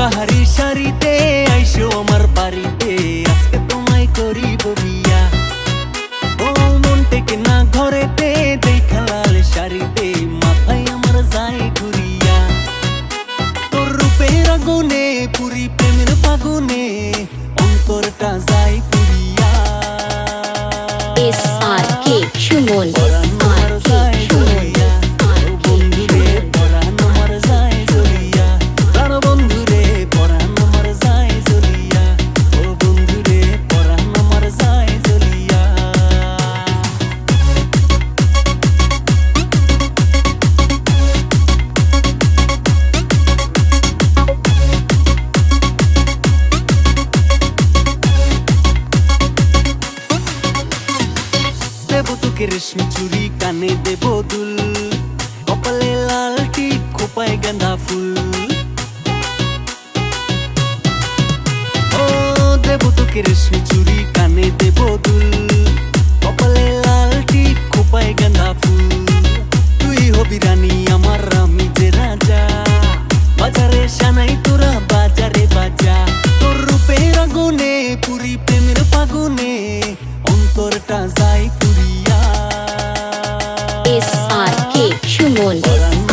ভারী শাড়িতে আইসো আমার বাড়িতে। আজকে তোমায় করিব বিয়া। ও মন থেকে না ঘরেতে দেখা লাল শাড়িতে মাথায় আমার যায় ঘুরিয়া। তোর রূপের আগুনে পুরি প্রেমের ফাগুনে অন্তরটা যায় পুরিয়া। এস আর কে সুমন। তোকে রেশমি চুরি কানে দেব দুল। কপালে লাল টিপ খোপায় গাঁদা ফুল। ও দেব তোকে রেশমি চুরি কানে দেব দুল। SRK Human. Oh,